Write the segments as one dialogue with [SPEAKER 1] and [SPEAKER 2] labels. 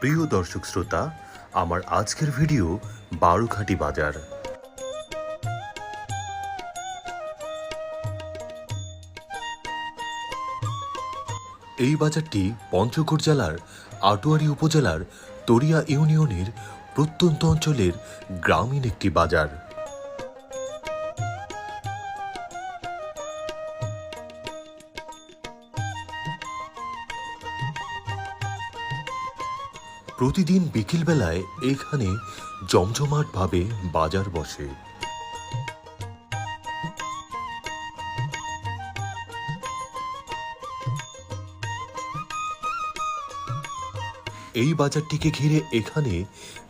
[SPEAKER 1] প্রিয় দর্শক শ্রোতা, আমার আজকের ভিডিও বারোঘাটি বাজার। এই বাজারটি পঞ্চগড় জেলার আটোয়ারি উপজেলার তরিয়া ইউনিয়নের প্রত্যন্ত অঞ্চলের গ্রামীণ একটি বাজার। প্রতিদিন বিকেলবেলায় এখানে জমজমাটভাবে বাজার বসে। এই বাজারটিকে ঘিরে এখানে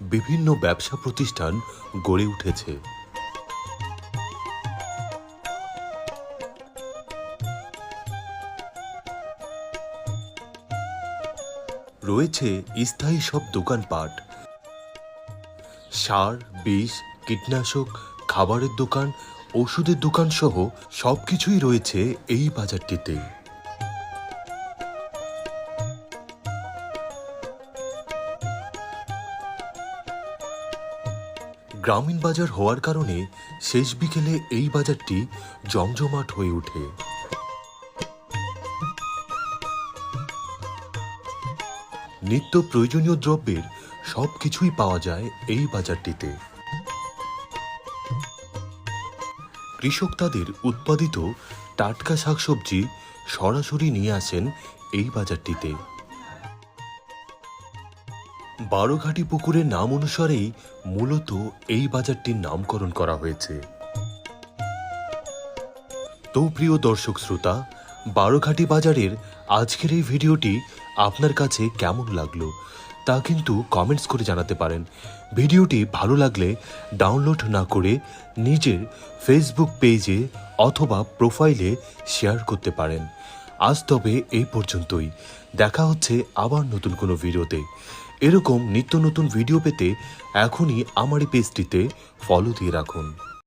[SPEAKER 1] বিভিন্ন ব্যবসা প্রতিষ্ঠান গড়ে উঠেছে। রয়েছে স্থায়ী সব দোকানপাট সার, বিষ, কীটনাশক, খাবারের দোকান, ওষুধের দোকান সহ সবকিছুই রয়েছে এই বাজারটিতে। গ্রামীণ বাজার হওয়ার কারণে শেষ বিকেলে এই বাজারটি জমজমাট হয়ে ওঠে। নিত্য প্রয়োজনীয় দ্রব্যের সবকিছুই পাওয়া যায় এই বাজারটিতে। কৃষক তাদের উৎপাদিত টাটকা শাকসবজি সরাসরি নিয়ে আসেন এই বাজারটিতে। বারোঘাটি পুকুরের নাম অনুসারেই মূলত এই বাজারটির নামকরণ করা হয়েছে। তো প্রিয় দর্শক শ্রোতা বারোঘাটি বাজারের আজকের এই ভিডিওটি আপনার কাছে কেমন লাগল তা কিন্তু কমেন্টস করে জানাতে পারেন। ভিডিওটি ভালো লাগলে ডাউনলোড না করে নিজের ফেসবুক পেজে অথবা প্রোফাইলে শেয়ার করতে পারেন। আজ তবে এই পর্যন্তই। দেখা হচ্ছে আবার নতুন কোনো ভিডিওতে। এরকম নিত্য নতুন ভিডিও পেতে এখনই আমার এই পেজটিতে ফলো দিয়ে রাখুন।